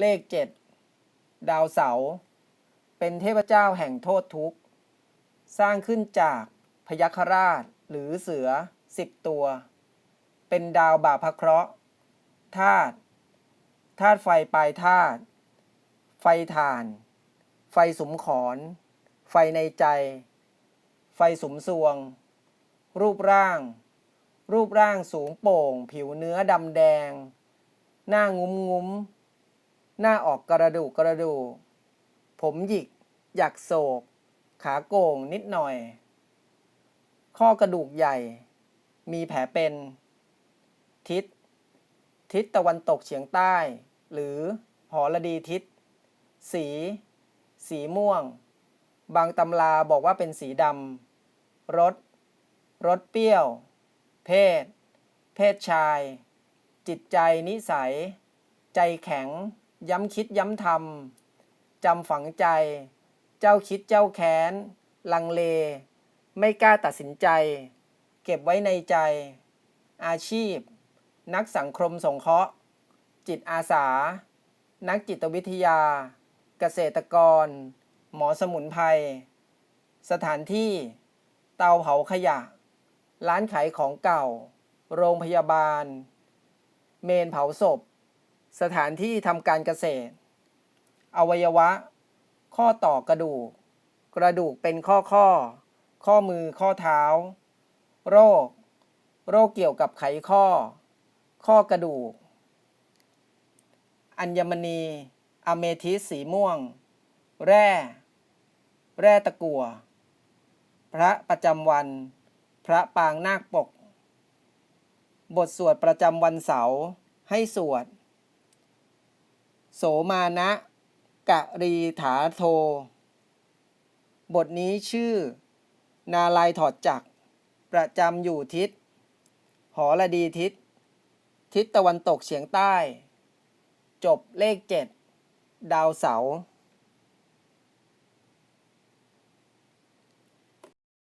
เลขเจ็ดดาวเสาร์เป็นเทพเจ้าแห่งโทษทุกข์ สร้างขึ้นจากพยัคฆราชหรือเสือสิบตัว เป็นดาวบาปเคราะห์ธาตุธาตุไฟปลายธาตุไฟถ่าน ไฟสุมขอนไฟในใจ ไฟสุมสวง รูปร่าง รูปร่างสูงโป่ง ผิวเนื้อดำแดง หน้างุ้มงุ้ม หน้าออกกระดูกกระดูกผมหยิกหยักโศก ขาโก่งนิดหน่อย ข้อกระดูกใหญ่ มีแผลเป็น ทิศ ทิศตะวันตกเฉียงใต้ หรือหอระดีทิศ สี สีม่วง บางตำราบอกว่าเป็นสีดำรสรสเปรี้ยว เพศ เพศชาย จิตใจนิสัย ใจแข็ง ย้ำคิดย้ำทำจำฝังใจ เจ้าคิดเจ้าแค้น ลังเล ไม่กล้าตัดสินใจ เก็บไว้ในใจ อาชีพ นักสังคมสงเคราะห์ จิตอาสา นักจิตวิทยา เกษตรกร หมอสมุนไพร สถานที่ เตาเผาขยะ ร้านขายของเก่า โรงพยาบาล เมนเผาศพ สถานที่ทำการเกษตร อวัยวะ ข้อต่อกระดูก กระดูกเป็นข้อข้อ ข้อมือข้อเท้า โรค โรคเกี่ยวกับไขข้อ ข้อกระดูก อัญมณี อเมทิสสีม่วง แร่ แร่ตะกั่ว พระประจำวัน พระปางนาคปก บทสวดประจำวันเสาร์ให้สวด โสมานะกะรีถาโท บทนี้ชื่อ นาลายถอดจัก ประจำอยู่ทิศ หอระดีทิศ ทิศตะวันตกเฉียงใต้ จบเลขเจ็ดดาวเสาร์